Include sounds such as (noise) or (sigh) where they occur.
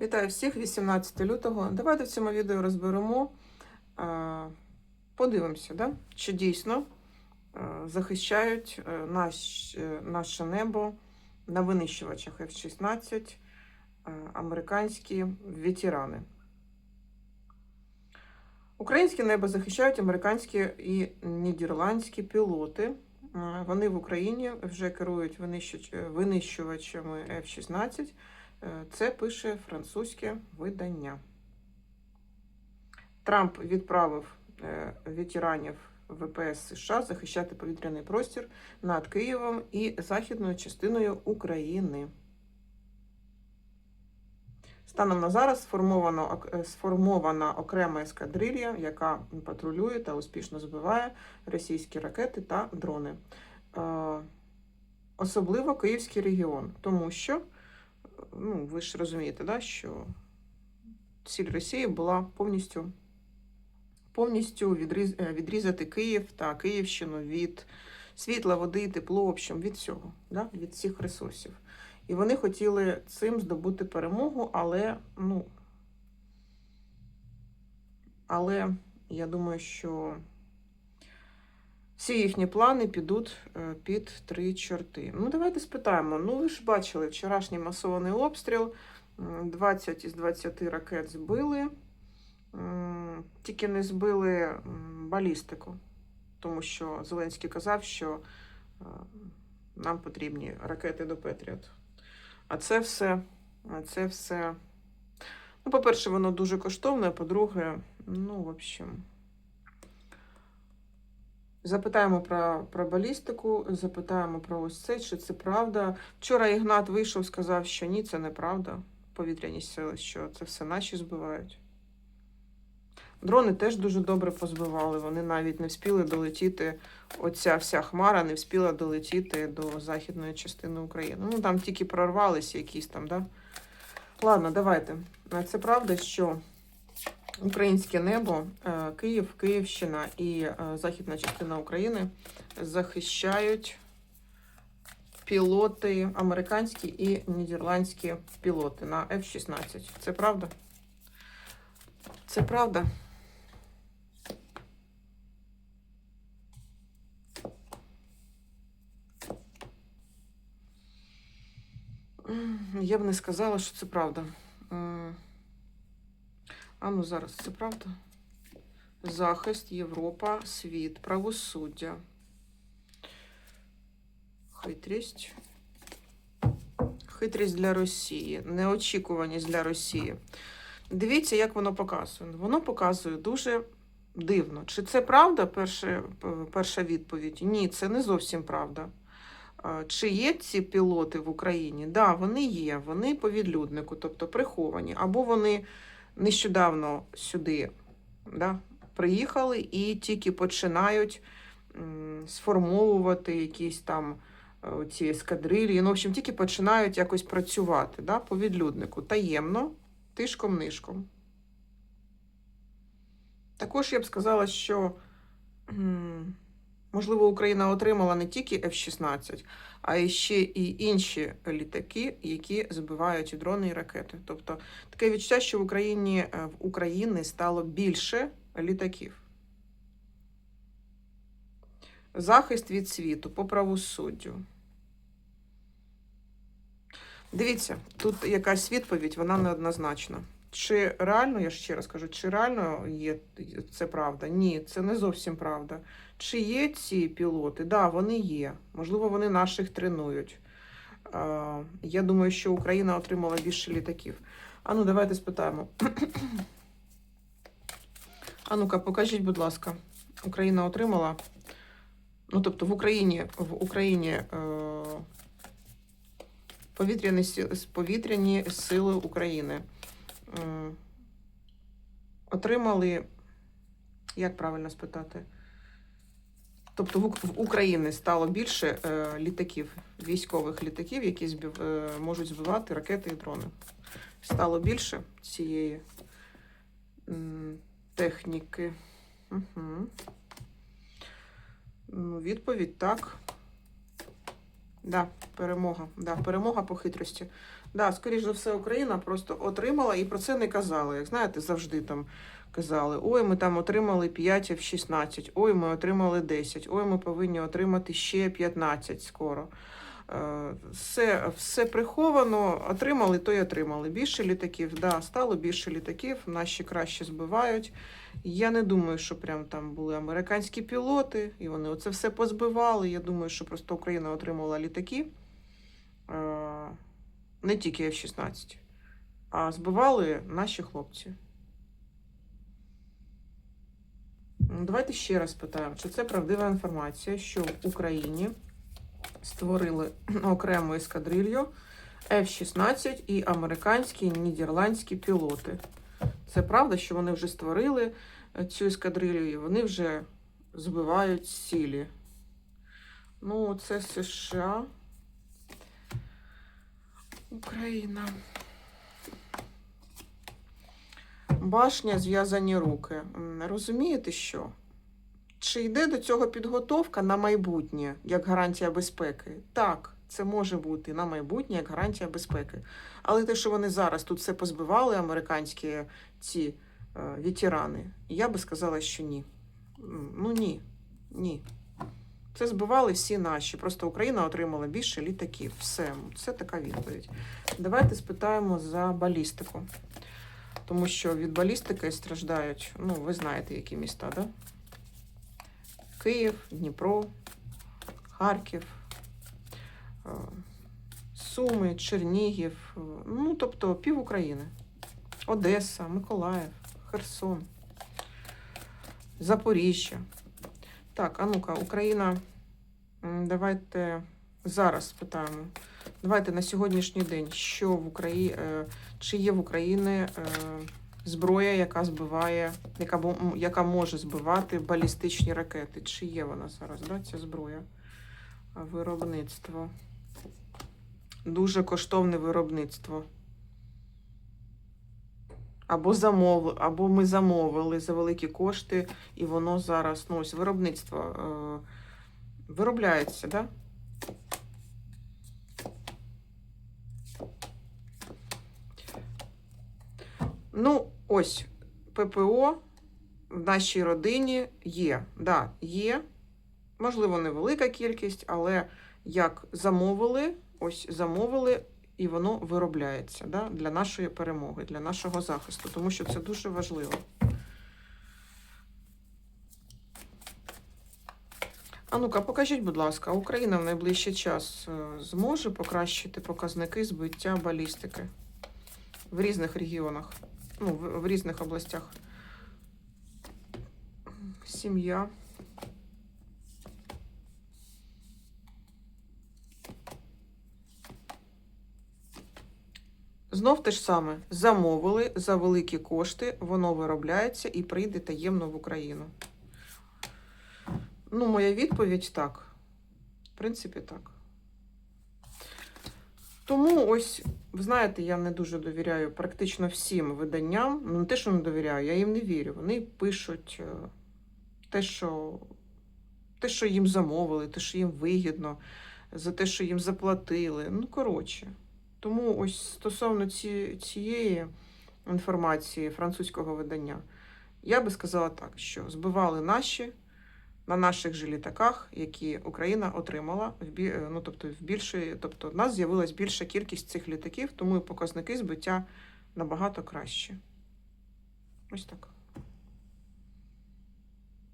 Вітаю всіх 18 лютого. Давайте в цьому відео розберемо, подивимося, да? чи дійсно захищають е, е, наше небо на винищувачах F-16 е, американські ветерани. Українське небо захищають американські і нідерландські пілоти. Е, Вони в Україні вже керують винищувачами F-16. Е, Це пише французьке видання. Трамп відправив е, ветеранів ВПС США захищати повітряний простір над Києвом і західною частиною України. Станом на зараз сформовано, е, сформована окрема ескадрилья, яка патрулює та успішно збиває російські ракети та дрони. Особливо Київський регіон, тому що ну, ви ж розумієте, да, що ціль Росії була повністю, повністю відріз, е, відрізати Київ та Київщину від світла, води, тепло, в общем, від всього, да, від всіх ресурсів. І вони хотіли цим здобути перемогу, але, ну, але я думаю, що всі їхні плани підуть е, під три чорти. Ну, давайте спитаємо. Ну, ви ж бачили вчорашній масований обстріл. 20 із 20 ракет збили. Тільки не збили балістику, тому що Зеленський казав, що е, нам потрібні ракети до Петріот. А це все, це все. Ну, по-перше, воно дуже коштовне, а по-друге, ну, в общем. Запитаємо про, про балістику, запитаємо про ось це, чи це правда. Вчора Ігнат вийшов, сказав, що ні, це неправда. Повітряні сили, що це все наші збивають. Дрони теж дуже добре позбивали. Вони навіть не вспіли долетіти. Оця вся хмара не вспіла долетіти до західної частини України. Ну там тільки прорвалися якісь там, да? Ладно, давайте. Це правда, що українське небо, е, Київ, Київщина і е, західна частина України захищають пілоти, американські і нідерландські пілоти на F-16. Це правда? Це правда. Я б не сказала, що це правда. А ну зараз це правда? Захист, Європа, світ, правосуддя. Хитрість. Хитрість для Росії, неочікуваність для Росії. Дивіться, як воно показує. Воно показує дуже дивно. Чи це правда? Перше, перша відповідь. Ні, це не зовсім правда. Чи є ці пілоти в Україні? Так, да, вони є. Вони по відлюднику, тобто приховані. Або вони нещодавно сюди да, приїхали і тільки починають сформовувати якісь там е, ці ескадрилі. Ну, в общем, тільки починають якось працювати да, по відлюднику таємно, тишком-нишком. Також я б сказала, що, можливо, Україна отримала не тільки F-16, а ще і інші літаки, які збивають і дрони і ракети. Тобто таке відчуття, що в Україні е, в Україні стало більше літаків. Захист від світу по правосуддю. Дивіться, тут якась відповідь, вона неоднозначна. Чи реально, я ще раз кажу, чи реально є це правда? Ні, це не зовсім правда. Чи є ці пілоти? Так, да, вони є. Можливо, вони наших тренують. Я думаю, що Україна отримала більше літаків. А ну, давайте спитаємо. (clears throat) А ну-ка, покажіть, будь ласка, Україна отримала. Ну, тобто в Україні в Україні е, повітряні, повітряні сили України отримали, як правильно спитати? Тобто в, Україні стало більше е, літаків, військових літаків, які збив, е, можуть збивати ракети і дрони. Стало більше цієї техніки. Угу. Ну, відповідь так. Да, перемога. Да, перемога по хитрості. Да, скоріш за все, Україна просто отримала і про це не казали. Як знаєте, завжди там казали: ой, ми там отримали 5 в 16, ой, ми отримали 10, ой, ми повинні отримати ще 15 скоро. Е, Все, все приховано, отримали, то й отримали. Більше літаків, да, стало більше літаків, наші краще збивають. Я не думаю, що прям там були американські пілоти, і вони оце все позбивали. Я думаю, що просто Україна отримала літаки. Не тільки F-16, а збивали наші хлопці. Ну, Давайте ще раз питаємо, чи це правдива інформація, що в Україні створили (clears throat) окрему ескадрилью F-16 і американські і нідерландські пілоти. Це правда, що вони вже створили е, цю ескадрилью і вони вже збивають цілі. Ну, це США. Україна. Башня зв'язані руки. Розумієте що? Чи йде до цього підготовка на майбутнє як гарантія безпеки? Так, це може бути на майбутнє як гарантія безпеки. Але те, що вони зараз тут все позбивали, американські ці е, ветерани, я би сказала, що ні. Ну ні. Ні. Це збивали всі наші. Просто Україна отримала більше літаків. Все, це така відповідь. Давайте спитаємо за балістику. Тому що від балістики страждають, ну, ви знаєте, які міста, да? Київ, Дніпро, Харків, е, Суми, Чернігів, е, ну, тобто пів України. Одеса, Миколаїв, Херсон, Запоріжжя. Так, а ну-ка, Україна. Давайте зараз спитаємо. Давайте на сьогоднішній день, що в Україні, чи є в Україні е, зброя, яка збиває, яка, яка може збивати балістичні ракети? Чи є вона зараз? Да, ця зброя? Виробництво. Дуже коштовне виробництво. Або замов, або ми замовили за великі кошти, і воно зараз, ну ось виробництво е, виробляється, да? Ну, ось ППО в нашій родині є. Да, є. Можливо, невелика кількість, але як замовили, ось замовили, і воно виробляється да, для нашої перемоги, для нашого захисту, тому що це дуже важливо. А ну-ка, покажіть, будь ласка, Україна в найближчий час е, зможе покращити показники збиття балістики в різних регіонах, ну, в, в різних областях. Сім'я. Знов те ж саме. Замовили за великі кошти, воно виробляється і прийде таємно в Україну. Ну, моя відповідь так. В принципі, так. Тому ось, ви знаєте, я не дуже довіряю практично всім виданням. Ну, не те, що не довіряю, я їм не вірю. Вони пишуть е, те, що, те, що їм замовили, те, що їм вигідно, за те, що їм заплатили. Ну, коротше. Тому ось стосовно ці, цієї інформації французького видання, я би сказала так, що збивали наші на наших же літаках, які Україна отримала в е, ну, тобто в більшої, тобто в нас з'явилась більша кількість цих літаків, тому і показники збиття набагато кращі. Ось так.